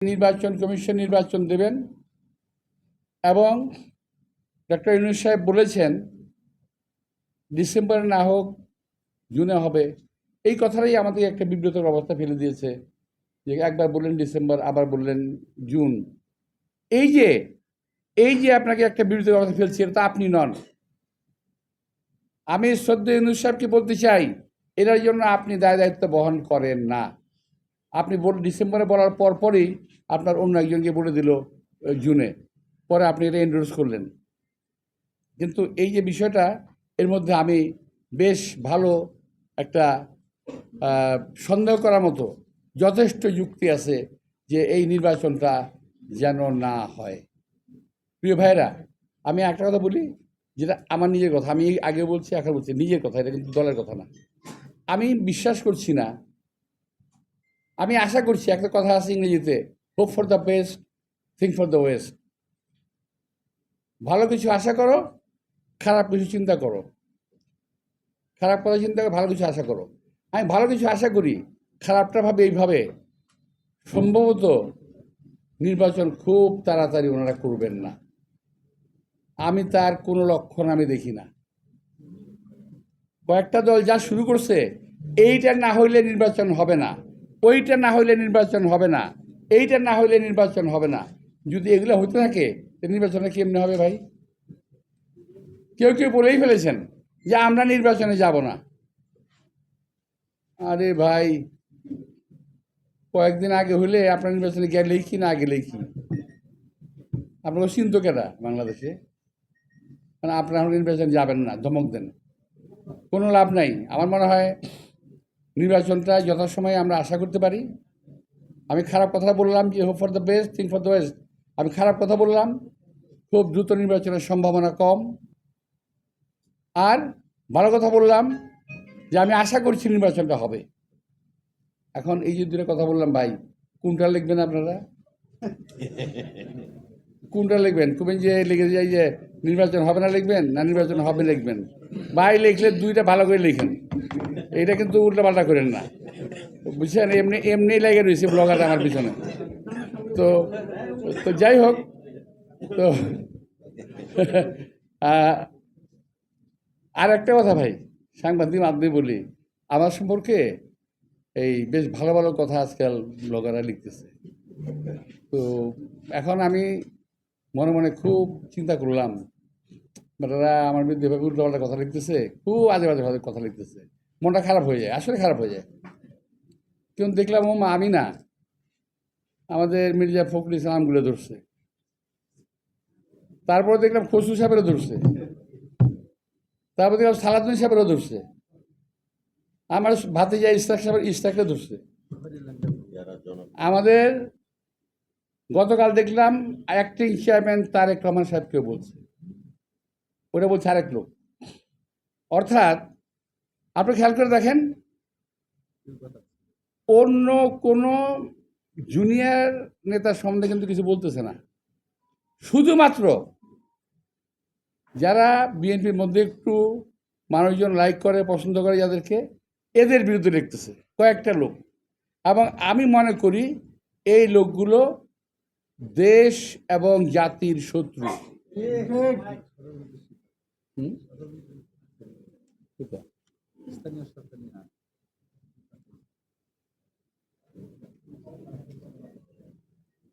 নির্বাচন কমিশন নির্বাচন দেবেন এবং ডক্টর ইউনুস সাহেব বলেছেন, ডিসেম্বরে না হোক জুনে হবে। এই কথাটাই আমাদের একটা বিব্রতর অবস্থা ফেলে দিয়েছে যে একবার বললেন ডিসেম্বর, আবার বললেন জুন। এই যে এই যে আপনাকে একটা বিব্রতর অবস্থা ফেলছি, এটা আপনি নন। আমি সদ্য ইউনুস সাহেবকে বলতে চাই এটার জন্য আপনি দায় দায়িত্ব বহন করেন না। আপনি বল, ডিসেম্বরে বলার পর পরই আপনার অন্য একজনকে বলে দিল জুনে। পরে আপনি এটা এন্ডোর্স করলেন। কিন্তু এই যে বিষয়টা, এর মধ্যে আমি বেশ ভালো একটা সন্দেহ করার মতো যথেষ্ট যুক্তি আছে যে এই নির্বাচনটা যেন না হয়। প্রিয় ভাইরা আমি একটা কথা বলি, যেটা আমার নিজের কথা, আমি আগে বলছি, এখন বলছি, নিজের কথা, এটা কিন্তু দলের কথা না। আমি বিশ্বাস করছি না, আমি আশা করছি, একটা কথা আছে ইংরেজিতে hope for the best think for the worst ভালো কিছু আশা করো, খারাপ কিছু চিন্তা করো। খারাপ কথা চিন্তা করো ভালো কিছু আশা করো। আমি ভালো কিছু আশা করি, খারাপটা ভাবে এইভাবে। সম্ভবত নির্বাচন খুব তাড়াতাড়ি ওনারা করবেন না। আমি তার কোনো লক্ষণ আমি দেখি না। কয়েকটা দল যা শুরু করছে, এইটা না হইলে নির্বাচন হবে না। ওইটা না হইলে নির্বাচন হবে না। এইটা না হইলে নির্বাচন হবে না। যদি এগুলো হতে থাকে নির্বাচনে কেমনে হবে ভাই? কেউ কেউ বলেই ফেলেছেন যে আমরা নির্বাচনে যাব না। আরে ভাই, কয়েকদিন আগে হলে আপনার নির্বাচনে গেলেই কি না গেলেই কি আপনাকে চিন্ত কেটা বাংলাদেশে? মানে আপনারা নির্বাচন যাবেন না, ধমক দেন। কোনো লাভ নাই। আমার মনে হয় নির্বাচনটা যথাসময়ে আমরা আশা করতে পারি। আমি খারাপ কথা বললাম যে hope for the best think for the best আমি খারাপ কথা বললাম, খুব দ্রুত নির্বাচনের সম্ভাবনা কম। আর ভালো কথা বললাম যে আমি আশা করছি নির্বাচনটা হবে। এখন এই যে দূরে কথা বললাম ভাই, কোনটা লিখবেন আপনারা? কোনটা লিখবেন? তুমি যে লিখে যাই যে নির্বাচন হবে না লিখবেন, না নির্বাচন হবে লিখবেন। ভাই লিখলে দুইটা ভালো করে লিখেন। এটা কিন্তু উল্টাপাল্টা করেন না। বুঝছেন? এমনি এমনি লেগে রয়েছে ব্লগার আমার পিছনে। তো তো যাই হোক, তো আর একটা কথা ভাই, সাংবাদিক মাধ্যমে বলি, আমার সম্পর্কে এই বেশ ভালো ভালো কথা আজকাল ব্লগাররা লিখতেছে। তো এখন আমি মনে মনে খুব চিন্তা করলাম বেটারা আমার বিরুদ্ধে এভাবে উল্টোপাল্টা কথা লিখতেছে, খুব আজে বাজে কথা লিখতেছে। মনটা খারাপ হয়ে যায়, আসলে খারাপ হয়ে যায়। কিন্তু দেখলাম ও মা আমি না আমাদের মির্জা ফখরুল ইসলামগুলো ধরছে। তারপরে দেখলাম খসরু সাহেবেরও ধরছে। তারপর দেখলাম সালাদুল সাহেবেরও ধরছে। আমার ভাতে যায় ইস্তাক সাহেবের ইস্তাককে ধরছে। আমাদের গতকাল দেখলাম অ্যাক্টিং চেয়ারম্যান তারেক রহমান সাহেবকেও বলছে। ওটা বলছে আরেক লোক। অর্থাৎ, আপনি খেয়াল করে দেখেন অন্য কোনো জুনিয়র নেতার সম্বন্ধে কিন্তু কিছু বলতেছে না। শুধুমাত্র যারা বিএনপির মধ্যে একটু মানুষজন লাইক করে, পছন্দ করে যাদেরকে, এদের বিরুদ্ধে লিখতেছে, কয়েকটা লোক। এবং আমি মনে করি এই লোকগুলো দেশ এবং জাতির শত্রু। হুম?